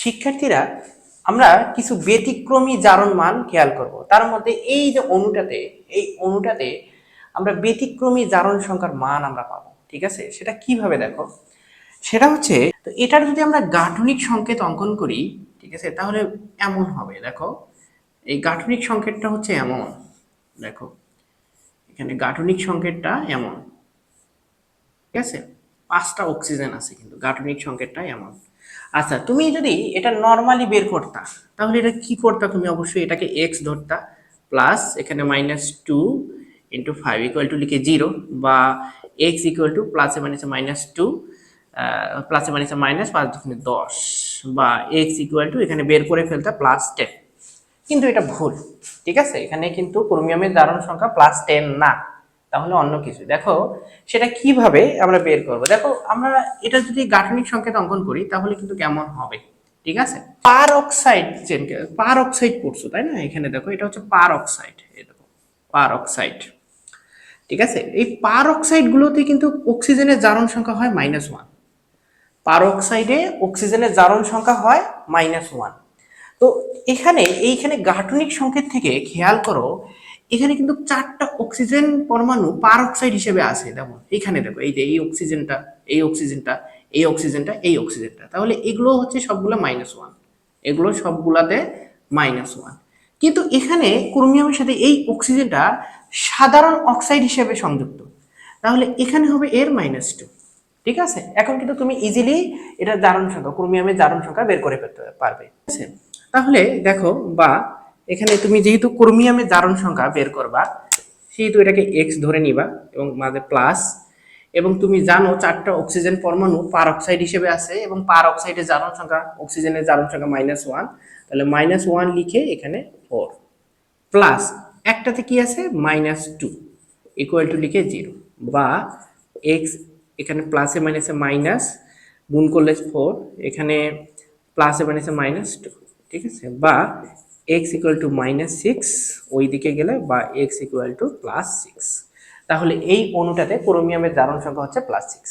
শিক্ষার্থীরা, আমরা কিছু ব্যতিক্রমী জারণ মান খেয়াল করব। তার মধ্যে এই যে অণুটাতে, এই অণুটাতে আমরা ব্যতিক্রমী জারণ সংখ্যার মান আমরা পাবো, ঠিক আছে? সেটা কীভাবে দেখো? সেটা হচ্ছে, তো এটার যদি আমরা গাঠনিক সংকেত অঙ্কন করি, ঠিক আছে, তাহলে এমন হবে, দেখো। এই গাঠনিক সংকেতটা হচ্ছে এমন, দেখো। এখানে গাঠনিক সংকেতটা এমন, ঠিক আছে? পাঁচটা অক্সিজেন আছে কিন্তু, গাঠনিক সংকেতটা এমন। আচ্ছা তুমি যদি এটা নর্মালি বের করতা, তাহলে এটা কি করতা তুমি? অবশ্যই এটাকে এক্স ধরতা প্লাস এখানে minus two into five equal to লিখে জিরো বা এক্স ইকুয়াল টু প্লাসে মাইনাসে মাইনাস টু প্লাসে মাইনাসে মাইনাস পাঁচ দশমিক দশ বা এক্স ইকুয়াল টু এখানে বের করে ফেলতা প্লাস টেন কিন্তু এটা ভুল, ঠিক আছে? এখানে কিন্তু ক্রোমিয়ামের জারণ সংখ্যা প্লাস টেন না। তাহলে অন্য কিছু। দেখো, সেটা কীভাবে আমরা বের করব? দেখো, আমরা এটা যদি গাঠনিক সংকেত অঙ্কন করি, তাহলে কিন্তু কেমন হবে? ঠিক আছে? পার অক্সাইড পার অক্সাইড পড়ছো তাই না? এখানে দেখো, এটা হচ্ছে পার অক্সাইড পার অক্সাইড ঠিক আছে? এই পার অক্সাইড গুলোতে কিন্তু অক্সিজেনের জারণ সংখ্যা হয় মাইনাস ওয়ান পার অক্সাইডে অক্সিজেনের জারণ সংখ্যা হয় মাইনাস ওয়ান তো এখানে, এইখানে গাঠনিক সংকেত থেকে খেয়াল করো এখানে কিন্তু চারটা অক্সিজেন পরমাণু পার অক্সাইড হিসেবে আছে দেখো এখানে দেখো, এই যে এই অক্সিজেনটা এই অক্সিজেনটা এই অক্সিজেনটা এই অক্সিজেনটা তাহলে এগুলো হচ্ছে সবগুলো মাইনাস ওয়ান এগুলো সবগুলাতে মাইনাস ওয়ান কিন্তু এখানে ক্রোমিয়ামের সাথে এই অক্সিজেনটা সাধারণ অক্সাইড হিসেবে সংযুক্ত। তাহলে এখানে হবে এর মাইনাস টু ঠিক আছে? এখন কিন্তু তুমি ইজিলি এটা জারণ সংখ্যা ক্রোমিয়ামের জারণ সংখ্যা বের করে ফেলতে পারবে। তাহলে দেখো, বা এখানে তুমি যেহেতু ক্রোমিয়ামের জারণ সংখ্যা বের করবা, সেহেতু এটাকে এক্স ধরে নিবা এবং মাঝে প্লাস এবং তুমি জানো চারটা অক্সিজেন পরমাণু পার অক্সাইড হিসেবে আছে এবং পার অক্সাইডের জারণ সংখ্যা অক্সিজেনের জারণ সংখ্যা মাইনাস ওয়ান তাহলে মাইনাস ওয়ান লিখে এখানে ফোর প্লাস একটাতে কি আছে? মাইনাস টু ইকুয়াল টু লিখে জিরো বা এক্স এখানে প্লাসে মাইনাসে মাইনাস গুণ করলে ফোর এখানে প্লাসে মাইনাসে মাইনাস টু ঠিক আছে? বা x equal to minus six ওই দিকে গেলে বা x equal to plus six তাহলে এই অণুটাতে ক্রোমিয়ামের দারুণ সংখ্যা হচ্ছে প্লাস সিক্স